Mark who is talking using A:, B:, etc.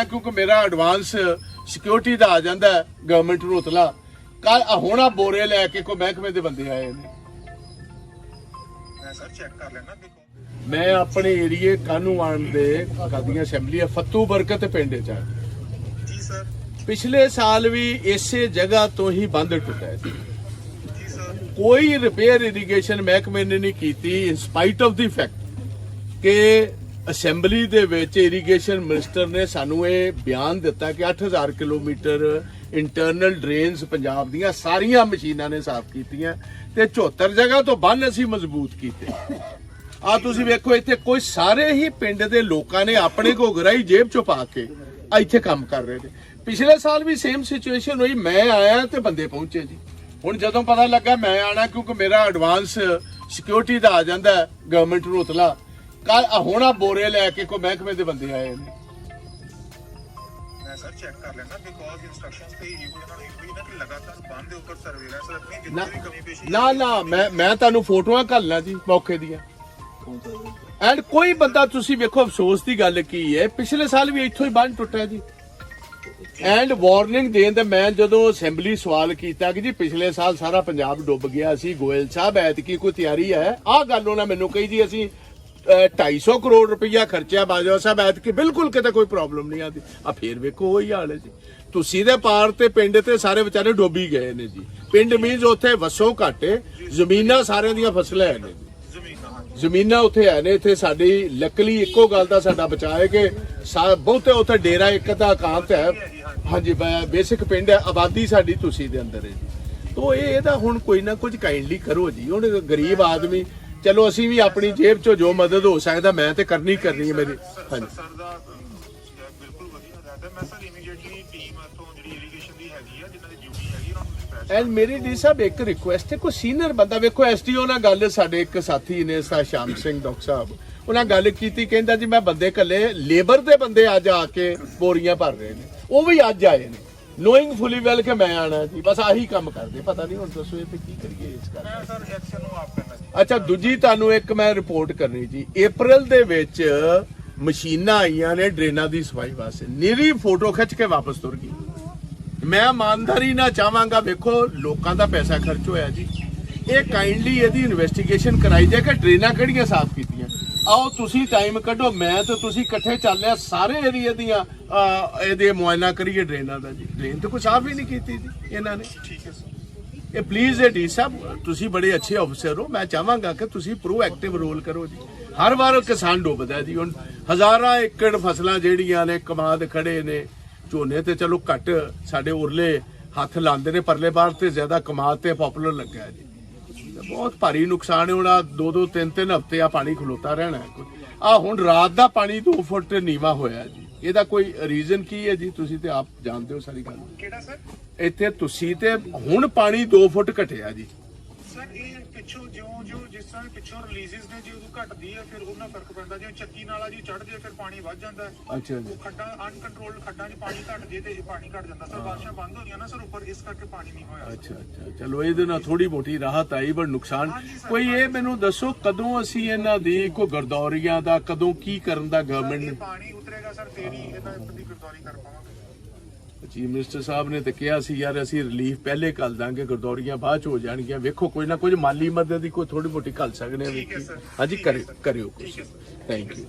A: ਆਣਾ ਕਿਉਂਕਿ ਮੇਰਾ ਐਡਵਾਂਸ ਸਿਕਿਉਰਿਟੀ ਦਾ ਆ ਜਾਂਦਾ ਗਵਰਨਮੈਂਟ ਨੂੰ ਉਤਲਾ। ਕੱਲ ਹੁਣ ਆ ਬੋਰੇ ਲੈ ਕੇ ਕੋਈ ਮਹਿਕਮੇ ਦੇ ਬੰਦੇ ਆਏ ਨੇ।
B: ਮੈਂ ਸਰ ਚੈੱਕ ਕਰ ਲੈਣਾ ਬਿਕੋਜ਼
A: ਮੈਂ ਆਪਣੇ ਏਰੀਏ ਕਾਨੂੰਵਾਨ ਦੇ ਕਾਦੀਆਂ ਅਸੈਂਬਲੀ ਫੱਤੂ ਬਰਕਤ ਪਿੰਡ ਚ ਆ।
B: ਜੀ ਸਰ।
A: ਪਿਛਲੇ ਸਾਲ ਵੀ ਇਸੇ ਜਗ੍ਹਾ ਤੋਂ ਹੀ ਬੰਦ ਟੁੱਟਿਆ ਸੀ। ਕੋਈ ਰਿਪੇਅਰ ਇਰੀਗੇਸ਼ਨ ਮਹਿਕਮੇ ਨੇ ਨਹੀਂ ਕੀਤੀ in spite of the fact ਕਿ ਅਸੈਂਬਲੀ ਦੇ ਵਿੱਚ ਇਰੀਗੇਸ਼ਨ ਮਿਨਿਸਟਰ ਨੇ ਸਾਨੂੰ ਇਹ ਬਿਆਨ ਦਿੱਤਾ ਕਿ 8000 ਕਿਲੋਮੀਟਰ ਇੰਟਰਨਲ ਡਰੇਨਸ ਪੰਜਾਬ ਦੀਆਂ ਸਾਰੀਆਂ ਮਸ਼ੀਨਾਂ ਨੇ ਸਾਫ਼ ਕੀਤੀਆਂ ਤੇ 74 ਜਗ੍ਹਾ ਤੋਂ ਬੰਨ ਅਸੀਂ ਮਜ਼ਬੂਤ ਕੀਤੇ। ਆ ਤੁਸੀਂ ਵੇਖੋ, ਇੱਥੇ ਕੋਈ ਸਾਰੇ ਹੀ ਪਿੰਡ ਦੇ ਲੋਕਾਂ ਨੇ ਆਪਣੇ ਘੋਗਰਾਈ ਜੇਬ ਚੋਂ ਪਾ ਕੇ ਇੱਥੇ ਕੰਮ ਕਰ ਰਹੇ ਨੇ। ਪਿਛਲੇ ਸਾਲ ਵੀ ਸੇਮ ਸਿਚੁਏਸ਼ਨ ਹੋਈ, ਮੈਂ ਆਇਆ ਤੇ ਬੰਦੇ ਪਹੁੰਚੇ ਜੀ। ਹੁਣ ਜਦੋਂ ਪਤਾ ਲੱਗਾ ਮੈਂ ਆਣਾ ਕਿਉਂਕਿ ਮੇਰਾ ਐਡਵਾਂਸ ਸਿਕਿਉਰਿਟੀ ਦਾ ਆ ਜਾਂਦਾ ਗਵਰਨਮੈਂਟ ਨੂੰ ਉਤਲਾ ਕੱਲ ਹੁਣ ਆ ਬੋਰੇ ਲੈ ਕੇ ਕੋਈ ਮਹਿਕਮੇ ਦੇ ਬੰਦੇ ਆਏ ਨੇ।
B: ਮੈਂ ਸਰ ਚੈੱਕ ਕਰ ਲੈਣਾ ਬਿਕੋਜ਼ ਇਨਸਟਰਕਸ਼ਨਸ ਤੇ ਇਹ ਉਹਨਾਂ ਨੂੰ ਇਹ ਵੀ ਨਾ ਕਿ ਲਗਾਤਾਰ ਬੰਦ ਦੇ ਉੱਪਰ ਸਰਵੇਲੈਂਸ ਰੱਖਣੀ
A: ਨਾ
B: ਜਿੱਥੇ ਵੀ ਕਮੀ ਪੇਸ਼ੀ
A: ਨਾ ਨਾ ਮੈਂ ਮੈਂ ਤੁਹਾਨੂੰ ਫੋਟੋਆਂ ਘੱਲਣਾ ਜੀ ਮੌਕੇ ਦੀਆਂ। ਐਂਡ ਕੋਈ ਬੰਦਾ ਤੁਸੀਂ ਵੇਖੋ ਅਫਸੋਸ ਦੀ ਗੱਲ ਕੀ ਹੈ ਪਿਛਲੇ ਸਾਲ ਵੀ ਇੱਥੋਂ ਹੀ ਬੰਨ ਟੁੱਟਿਆ ਜੀ। ਐਂਡ ਵਾਰਨਿੰਗ ਦੇਣ ਤੇ ਮੈਂ ਜਦੋਂ ਅਸੈਂਬਲੀ ਸਵਾਲ ਕੀਤਾ ਕਿ ਜੀ ਪਿਛਲੇ ਸਾਲ ਸਾਰਾ ਪੰਜਾਬ ਡੁੱਬ ਗਿਆ ਸੀ ਗੋਇਲ ਸਾਹਿਬ ਐਤਕੀ ਕੋਈ ਤਿਆਰੀ ਹੈ? ਆਹ ਗੱਲ ਉਹਨਾਂ ਮੈਨੂੰ ਕਹੀ ਜੀ ਅਸੀਂ 250 ਕਰੋੜ ਰੁਪਈਆ ਖਰਚਿਆ ਬਾਜਵਾ ਸਾਹਿਬ, ਐਤਕੀ ਬਿਲਕੁਲ ਕਿਤੇ ਕੋਈ ਪ੍ਰੋਬਲਮ ਨਹੀਂ ਆਦੀ। ਆ ਫੇਰ ਵੇਖੋ, ਉਹੀ ਹਾਲ ਹੈ ਜੀ। ਤੁਸੀਂ ਦੇ ਪਾਰ ਤੇ ਪਿੰਡ ਤੇ ਸਾਰੇ ਵਿਚਾਰੇ ਡੁੱਬੀ ਗਏ ਨੇ ਜੀ। ਪਿੰਡ ਮੀਨਸ ਉੱਥੇ ਵਸੋਂ ਘਾਟੇ ਜ਼ਮੀਨਾਂ ਸਾਰਿਆਂ ਦੀਆਂ ਫਸਲਾਂ ਨੇ
B: ਜ਼ਮੀਨਾਂ
A: ਉੱਥੇ ਹੈ ਨੇ, ਇੱਥੇ ਸਾਡੀ ਲੱਕਲੀ ਇੱਕੋ ਗੱਲ ਦਾ ਸਾਡਾ ਬਚਾਅ ਹੈ ਕਿ ਬਹੁਤੇ ਉੱਥੇ ਡੇਰਾ ਇੱਕ ਦਾ ਇਕਾਂਤ ਹੈ ਹਾਂਜੀ ਬੇਸਿਕ ਪਿੰਡ ਹੈ ਆਬਾਦੀ ਸਾਡੀ ਤੁਸੀਂ ਦੇ ਅੰਦਰ ਹੈ ਜੀ। ਤੋ ਇਹ ਇਹਦਾ ਹੁਣ ਕੋਈ ਨਾ ਕੁਝ ਕਾਈਂਡਲੀ ਕਰੋ ਜੀ। ਹੁਣ ਗਰੀਬ ਆਦਮੀ ਚਲੋ ਅਸੀਂ ਵੀ ਆਪਣੀ ਜੇਬ ਚੋਂ ਜੋ ਮਦਦ ਹੋ ਸਕਦਾ ਮੈਂ ਤੇ ਕਰਨੀ ਕਰਨੀ ਹੈ ਮੇਰੀ। ਹਾਂਜੀ।
B: ਸਰ ਦਾ ਅਹ, ਬਿਲਕੁਲ ਵਧੀਆ ਰਹਿੰਦਾ ਮੈਂ ਸਰ ਇਮੀਡੀਏਟਲੀ ਟੀਮ ਤੋਂ ਜਿਹੜੀ ਇਰੀਗੇਸ਼ਨ ਦੀ ਹੈਗੀ ਆ ਜਿਨ੍ਹਾਂ ਦੀ ਡਿਊਟੀ ਹੈਗੀ ਉਹਨਾਂ ਨੂੰ dispatch
A: ਐਂਡ ਮੇਰੀ ਡੀ ਸਾਹਿਬ ਇੱਕ ਰਿਕੁਐਸਟ ਹੈ ਕੋਈ ਸੀਨੀਅਰ ਬੰਦਾ ਵੇਖੋ ਐਸਡੀਓ ਨਾਲ ਗੱਲ ਸਾਡੇ ਇੱਕ ਸਾਥੀ ਨੇ ਸਾ ਸ਼ਾਮ ਸਿੰਘ ਡਾਕਟਰ ਸਾਹਿਬ ਉਹਨਾਂ ਗੱਲ ਕੀਤੀ ਕਹਿੰਦਾ ਜੀ ਮੈਂ ਬੰਦੇ ਕੱਲੇ ਲੇਬਰ ਦੇ ਬੰਦੇ ਅੱਜ ਆ ਕੇ ਬੋਰੀਆਂ ਭਰ ਰਹੇ ਨੇ ਉਹ ਵੀ ਅੱਜ ਆਏ ਨੇ। ਨੋਇੰਗ ਫੁਲੀ ਵੈਲ ਕਿ ਮੈਂ ਆਣਾ ਜੀ ਬਸ ਆਹੀ ਕੰਮ ਕਰਦੇ ਪਤਾ ਨਹੀਂ ਹੁਣ ਦੱਸੋ ਇਹ ਤੇ ਕੀ ਕਰੀਏ ਇਸ ਗੱਲ
B: ਮੈਂ ਸਰ ਐਕਸ਼ਨ ਨੂੰ ਆਪ ਕਰਨਾ ਜੀ
A: ਅੱਛਾ ਦੂਜੀ ਤੁਹਾਨੂੰ ਇੱਕ ਮੈਂ ਰਿਪੋਰਟ ਕਰਨੀ ਜੀ April ਦੇ ਵਿੱਚ ਮਸ਼ੀਨਾਂ ਆਈਆਂ ਨੇ ਡਰੇਨਾਂ ਦੀ ਸਫ਼ਾਈ ਵਾਸਤੇ। ਨਿਰੀ ਫੋਟੋ ਖਿੱਚ ਕੇ ਵਾਪਸ ਤੁਰ ਗਈ। ਮੈਂ ਇਮਾਨਦਾਰੀ ਨਾਲ ਚਾਹਾਂਗਾ ਵੇਖੋ ਲੋਕਾਂ ਦਾ ਪੈਸਾ ਖਰਚ ਹੋਇਆ ਜੀ। ਇਹ ਕਾਈਂਡਲੀ ਇਹਦੀ ਇਨਵੈਸਟੀਗੇਸ਼ਨ ਕਰਾਈ ਜਾਏ ਕਿ ਡਰੇਨਾਂ ਕਿਹੜੀਆਂ ਸਾਫ਼ ਕੀਤੀਆਂ। ਆਓ ਤੁਸੀਂ ਟਾਈਮ ਕੱਢੋ ਮੈਂ ਤੇ ਤੁਸੀਂ ਇਕੱਠੇ ਚੱਲਿਆ ਸਾਰੇ ਏਰੀਆ ਦੀਆਂ ਅਹ, ਇਹਦੇ ਮੁਆਇਨਾ ਕਰੀਏ ਡਰੇਨਾਂ ਦਾ ਜੀ। ਡਰੇਨ ਤੇ ਕੋਈ ਸਾਫ਼ ਹੀ ਨਹੀਂ ਕੀਤੀ ਜੀ ਇਹਨਾਂ ਨੇ।
B: ਠੀਕ ਹੈ ਸਰ।
A: ਇਹ ਪਲੀਜ਼ ਡੀ ਸਾਹਿਬ ਤੁਸੀਂ ਬੜੇ ਅੱਛੇ ਅਫਸਰ ਹੋ ਮੈਂ ਚਾਹਾਂਗਾ ਕਿ ਤੁਸੀਂ ਪ੍ਰੋਐਕਟਿਵ ਰੋਲ ਕਰੋ ਜੀ। ਹਰ ਵਾਰ ਕਿਸਾਨ ਡੁੱਬਦਾ ਜੀ। ਹੁਣ ਹਜ਼ਾਰਾਂ ਏਕੜ ਫਸਲਾਂ ਜਿਹੜੀਆਂ ਨੇ ਕਮਾਦ ਖੜੇ ਨੇ ਝੋਨੇ ਤੇ ਚਲੋ ਘੱਟ ਸਾਡੇ ਉਰਲੇ ਹੱਥ ਲਾਉਂਦੇ ਨੇ ਪਰਲੇ ਬਾਰ ਤੇ ਜ਼ਿਆਦਾ ਕਮਾਦ ਤੇ ਪਪੂਲਰ ਲੱਗਾ ਜੀ। ਬਹੁਤ ਭਾਰੀ ਨੁਕਸਾਨ ਹੁਣ ਦੋ ਦੋ ਤਿੰਨ ਤਿੰਨ ਹਫ਼ਤੇ ਆ ਪਾਣੀ ਖਲੋਤਾ ਰਹਿਣਾ ਆ ਹੁਣ ਰਾਤ ਦਾ ਪਾਣੀ 2 ਫੁੱਟ ਨੀਵਾ ਹੋਇਆ ਜੀ। ਇਹਦਾ ਕੋਈ ਰੀਜ਼ਨ ਕੀ ਹੈ ਜੀ? ਤੁਸੀਂ ਤੇ ਆਪ ਜਾਣਦੇ ਹੋ ਸਾਰੀ ਗੱਲ।
B: ਕਿਹੜਾ ਸਰ?
A: ਇੱਥੇ ਤੁਸੀਂ ਤੇ ਹੁਣ ਪਾਣੀ 2 ਫੁੱਟ ਘਟਿਆ ਜੀ।
B: ਇਹ ਪਿੱਛੋਂ ਜਿਉਂ ਜਿਉਂ ਜਿਸ ਤਰ੍ਹਾਂ ਪਿੱਛੋਂ ਰਿਲੀਜ਼ਸ ਨੇ ਜੇ ਉਦੋਂ ਘਟਦੀ ਹੈ ਫਿਰ ਉਹਨਾਂ ਫ਼ਰਕ ਪੈਂਦਾ। ਜਿਵੇਂ ਚੱਕੀ ਨਾਲਾ ਜੀ ਚੜ੍ਹਦੇ ਫਿਰ ਪਾਣੀ ਵੱਧ ਜਾਂਦਾ ਹੈ।
A: ਅੱਛਾ ਜੀ।
B: ਉਹ ਖੱਡਾਂ ਅਨਕੰਟਰੋਲਡ ਖੱਡਾਂ 'ਚ ਪਾਣੀ ਘਟ ਜੇ ਤੇ ਇਹ ਪਾਣੀ ਘਟ ਜਾਂਦਾ। ਸਰ ਬਾਰਿਸ਼ਾਂ ਬੰਦ ਹੋ ਗਈਆਂ ਨਾ ਸਰ ਉੱਪਰ ਇਸ ਕਰਕੇ ਪਾਣੀ ਨਹੀਂ ਹੋਇਆ।
A: ਅੱਛਾ ਅੱਛਾ ਚਲੋ ਇਹਦੇ ਨਾਲ ਥੋੜੀ ਮੋਟੀ ਰਾਹਤ ਆਈ ਪਰ ਨੁਕਸਾਨ। ਕੋਈ ਇਹ ਮੈਨੂੰ ਦੱਸੋ ਕਦੋਂ ਅਸੀਂ ਇਹਨਾਂ ਦੀ ਕੋਈ ਗਰਦੌਰੀਆਂ ਦਾ ਕਦੋਂ ਕੀ ਕਰਨ ਦਾ
B: ਇਹ
A: ਗਵਰਨਮੈਂਟ
B: ਪਾਣੀ ਉਤਰੇਗਾ ਸਰ ਹੀ ਇਹਦਾ ਦੀ ਗਰਦੌਰੀ ਕਰ ਪਾਵਾਂਗੇ।
A: ਚੀਫ ਮਿਨਿਸਟਰ ਸਾਹਿਬ ਨੇ ਤੇ ਕਿਹਾ ਸੀ ਯਾਰ ਅਸੀਂ ਰਿਲੀਫ ਪਹਿਲੇ ਕਰ ਦਾਂਗੇ ਗਰਦੌਰੀਆਂ ਬਾਅਦ ਚ ਹੋ ਜਾਣਗੀਆਂ ਵੇਖੋ ਕੋਈ ਨਾ ਕੁਝ ਮਾਲੀ ਮਦਦ ਦੀ ਕੋਈ ਥੋੜੀ ਮੋਟੀ ਕਰ ਸਕਦੇ
B: ਸਰ।
A: ਹਾਂਜੀ ਕਰਿਓ। ਕਰਿਓ। Thank you